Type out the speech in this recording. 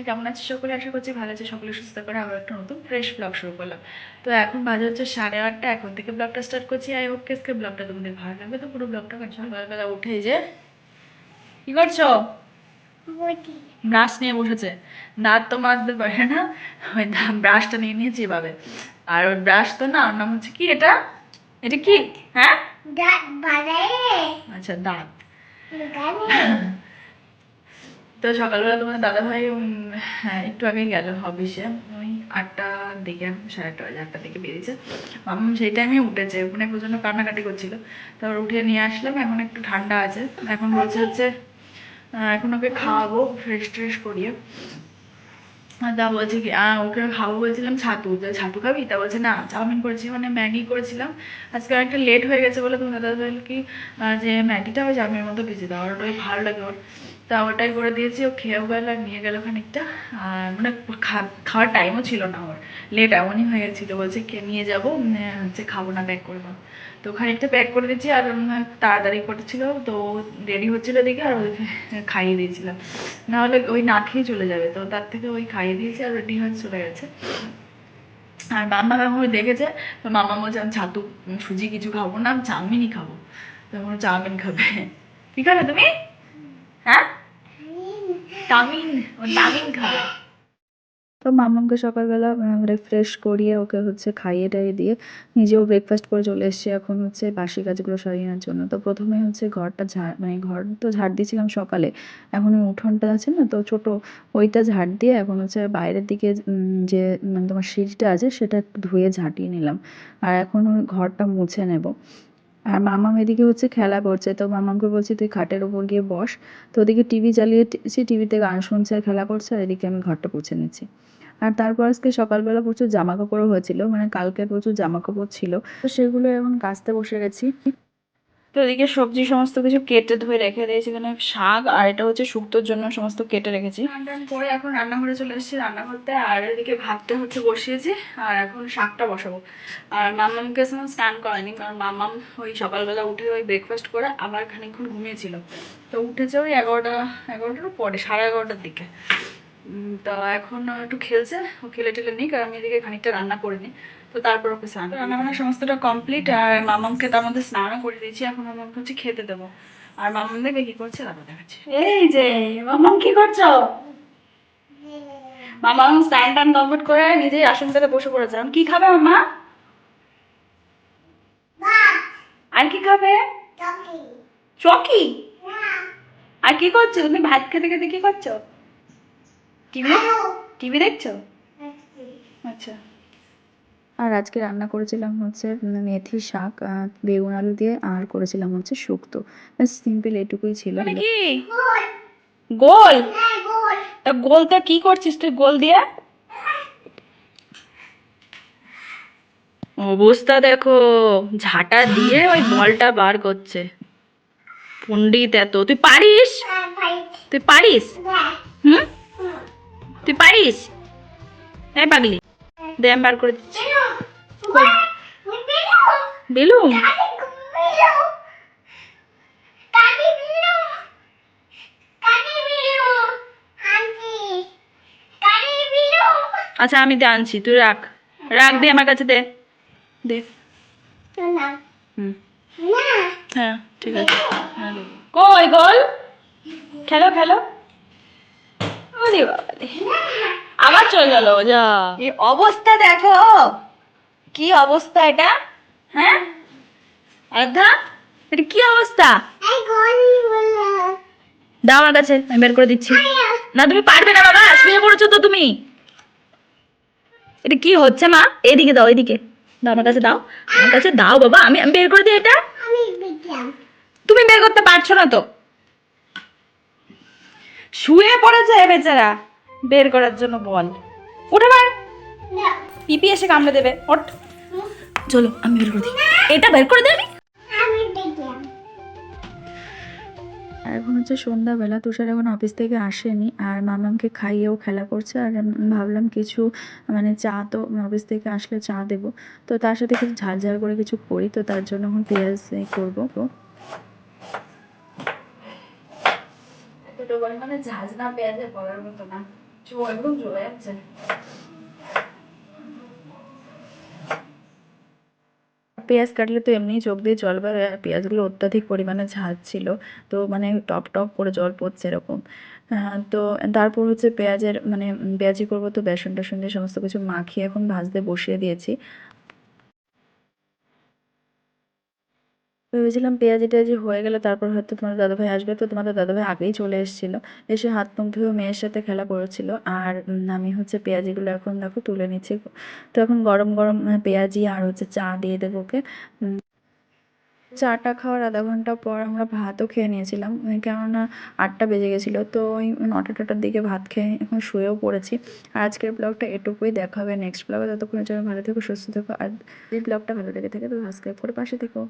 তো কেমন আছে? সকলে আশা করছি ভালো আছে। সকলে সুস্থ করে আবার একটা নতুন ফ্রেশ ব্লগ শুরু করলাম। তো এখন বাজে হচ্ছে সাড়ে আটটা। এখন থেকে ব্লগটা স্টার্ট করছি। আই হোপ কেসকে ব্লগটা তোমাদের ভালো লাগবে। তো পুরো ব্লগটা কন্টিনিউ সকালবেলা উঠে যে কি করছ? ব্রাশ নিয়ে বসেছে। দাঁত তো মাজতে পারে না। ওই ব্রাশটা নিয়ে নিয়েছি এভাবে। আর ওই ব্রাশ তো না ওর নাম হচ্ছে কি এটা? এটা কি? হ্যাঁ? আচ্ছা দাঁত। তো সকালবেলা তোমার দাদা ভাই হ্যাঁ একটু আগেই গেল অফিসে ওই আটটার দিকে, সাড়ে আটটা বাজে আটটার দিকে বেরিয়েছে। মাম সেই টাইমে উঠেছে, ওখানে প্রচণ্ড কান্নাকাটি করছিল। তারপর উঠে নিয়ে আসলাম, এখন একটু ঠান্ডা আছে। এখন বলছে হচ্ছে এখন ওকে খাওয়াবো ফ্রেশ ট্রেশ করিয়ে। তা বলছে কি ওকে খাব বলছিলাম ছাতু। যে ছাতু খাবি? তা বলছে, না, চাউমিন করেছি মানে ম্যাগি করেছিলাম। আজকে অনেকটা লেট হয়ে গেছে বলে তোমার দাদা কি যে ম্যাগিটা ওই চাউমিনের মতো ভেজে দাও। ওটাই ভালো লাগে ওর। তা ওটাই করে দিয়েছি, ও খেয়েও গেল আর নিয়ে গেল খানিকটা। আর মানে খাওয়ার টাইমও ছিল না ওর। লেট এমনই হয়ে গেছিল, বলছে কে, নিয়ে যাব হচ্ছে খাব না প্যাক করে দাও। তো খানিকটা প্যাক করে দিয়েছি, আর তাড়াতাড়ি করেছিল, তো রেডি হচ্ছিল দেখে আর ওদেরকে খাইয়ে দিয়েছিলাম। না হলে ওই না খেয়ে চলে যাবে, তো তার থেকে ওই খাইয়ে দিয়েছি, আর রেডি হয়ে চলে গেছে। আর মাম্মা যখন দেখেছে, তো মাম্মা বলছে, আমি ছাতু, সুজি কিছু খাব না, আমি চাউমিনই খাব। তখন চাউমিন খাবে। কি খাবে তুমি? ও চাউমিন খাবে। তো মামামকে সকালবেলা রিফ্রেশ করিয়ে ওকে হচ্ছে খাইয়ে টাইয়ে দিয়ে নিজেও ব্রেকফাস্ট করে চলে এসেছি। এখন হচ্ছে বাসি কাজগুলো সারিয়ে নেওয়ার জন্য। তো প্রথমে হচ্ছে ঘরটা ঝাড় মানে ঘর তো ঝাড় দিয়েছিলাম সকালে। এখন ওই উঠোনটা আছে না, তো ছোট ওইটা ঝাড় দিয়ে এখন হচ্ছে বাইরের দিকে যে মানে তোমার সিঁড়িটা আছে, সেটা ধুয়ে ঝাঁটিয়ে নিলাম। আর এখন ঘরটা মুছে নেব। আর মামাম এদিকে হচ্ছে খেলা করছে। তো মামামকে বলছি, তুই খাটের ওপর গিয়ে বস। তো ওদিকে টিভি চালিয়েছি টিভিতে গান শুনছে আর খেলা করছে, আর এদিকে আমি ঘরটা মুছে নিচ্ছি। আর তারপর আজকে সকালবেলা প্রচুর জামা কাপড়ও হয়েছিল মানে কালকে প্রচুর জামা কাপড় ছিল। তো সেগুলো এখন কাচতে বসে গেছি। তো এদিকে সবজি সমস্ত কিছু কেটে ধুয়ে রেখে দিয়েছি। এখানে শাক আর এটা হচ্ছে শুক্তোর জন্য সমস্ত কেটে রেখেছি। করে এখন রান্নাঘরে চলে এসেছি রান্না করতে আর এদিকে ভাতটা হচ্ছে বসিয়েছি আর এখন শাকটা বসাবো। আর মামামকে এখন স্নান করায়নি কারণ মামাম ওই সকালবেলা উঠে ওই ব্রেকফাস্ট করে আবার খানিকক্ষণ ঘুমিয়েছিল। তো উঠেছে ওই এগারোটা, এগারোটার পরে, সাড়ে এগারোটার দিকে। তো এখন একটু খেলছে ও খেলে টেলে নিক আর আমি এদিকে খানিকটা রান্না করে নিই। তো তারপর ওকে স্নান রান্না বান্না সমস্তটা কমপ্লিট আর মামামকে তার মধ্যে স্নানও করে দিয়েছি এখন মামামকে হচ্ছে খেতে দেবো। আর মামাম দেখে কি করছে তারপর দেখাচ্ছি। এই যে মামাম কি করছ? মামাম স্নান টান কমপ্লিট করে নিজেই আসনটাতে বসে পড়েছে। এখন কি খাবে মামা? আর কি খাবে? চকি। চকি? আর কি করছ? তুমি ভাত খেতে খেতে কি করছ? টিভি টিভি দেখছ? আচ্ছা। আর আজকে রান্না করেছিলাম হচ্ছে মেথি শাক বেগুন আলু দিয়ে আর করেছিলাম হচ্ছে শুক্তো। সিম্পল এটুকুই ছিল। কি? গোল। হ্যাঁ গোল। তা গোলটা কি করছিস তুই গোল দিয়ে? অবস্থা দেখো ঝাঁটা দিয়ে ওই বলটা বার করছে। পণ্ডিত এত। তুই পারিস? হ্যাঁ তুই পারিস? হ্যাঁ। হুম? তুই পারিস? এই পাগলি দে আমি বার করে দিচ্ছি। বেলুন আচ্ছা আমি দে আনছি তুই রাখ। রাখ দে আমার কাছে দে। দে। হ্যাঁ ঠিক আছে। হ্যাঁ, কই গোল? খেলো খেলো। ওরে বাবারে আবার চলে গেল যা। এই অবস্থা দেখো। কি অবস্থা এটা? হ্যাঁ? আধা এটা কি অবস্থা? দাও আমার কাছে আমি বের করে দিচ্ছি। না তুমি পারবে না বাবা শুয়ে পড়েছো তো তুমি। এটা কি হচ্ছে মা? এদিকে দাও এদিকে। দাও আমার কাছে দাও আমার কাছে দাও বাবা আমি আমি বের করে দিই এটা। তুমি বের করতে পারছ না তো। শুয়ে পড়েছে এ বেচারা। বের করার জন্য বল। উঠে বার পিপি এসে কামড়ে দেবে। ওঠ। চলো আমি বের করে দিই। এটা বের করে দিই এখন হচ্ছে সন্ধ্যাবেলা তুষার এখন অফিস থেকে আসেনি আর মামামকে খাইয়েও খেলা করছে আর আমি ভাবলাম কিছু মানে চা তো অফিস থেকে আসলে চা দেবো। তো তার সাথে কিছু ঝাল ঝাল করে কিছু করি তো তার জন্য এখন পেঁয়াজ করব। তো দুটো পরিমাণে ঝাঁজ না পেঁয়াজে বলার মতো না। একদম চলে যাচ্ছে। পেঁয়াজ কাটলে তো এমনিই চোখ দিয়ে জল বেরোয়, আর পেঁয়াজগুলো অত্যাধিক পরিমাণে ঝাঁজ ছিল। তো মানে টপ টপ করে জল পড়ছে এরকম। তো তারপর হচ্ছে পেঁয়াজের মানে পেঁয়াজি করব তো বেসন টেসন দিয়ে সমস্ত কিছু মাখিয়ে এখন ভাজতে বসিয়ে দিয়েছি। ভেবেছিলাম পেঁয়াজি টেয়াজি হয়ে গেলে তারপর হয়তো তোমার দাদাভাই আসবে। তো তোমাদের দাদাভাই আগেই চলে এসেছিল। এসে হাত মুখ ধুয়ে মেয়ের সাথে খেলা করেছিল। আর আমি হচ্ছে পেঁয়াজিগুলো এখন দেখো তুলে নিচ্ছি। তো এখন গরম গরম পেঁয়াজি আর হচ্ছে চা দিয়ে দেবো ওকে। চাটা খাওয়ার আধা ঘণ্টা পর আমরা ভাতও খেয়ে নিয়েছিলাম। কেননা আটটা বেজে গেছিল। তো ওই নটা টটার দিকে ভাত খেয়ে এখন শুয়েও পড়েছি। আর আজকের ব্লগটা এটুকুই। দেখা হবে নেক্সট ব্লগে। ততক্ষণের জন্য ভালো থেকো, সুস্থ থেকো। আর এই ব্লগটা ভালো লেগে থাকে, তো সাবস্ক্রাইব করে পাশে থেকো।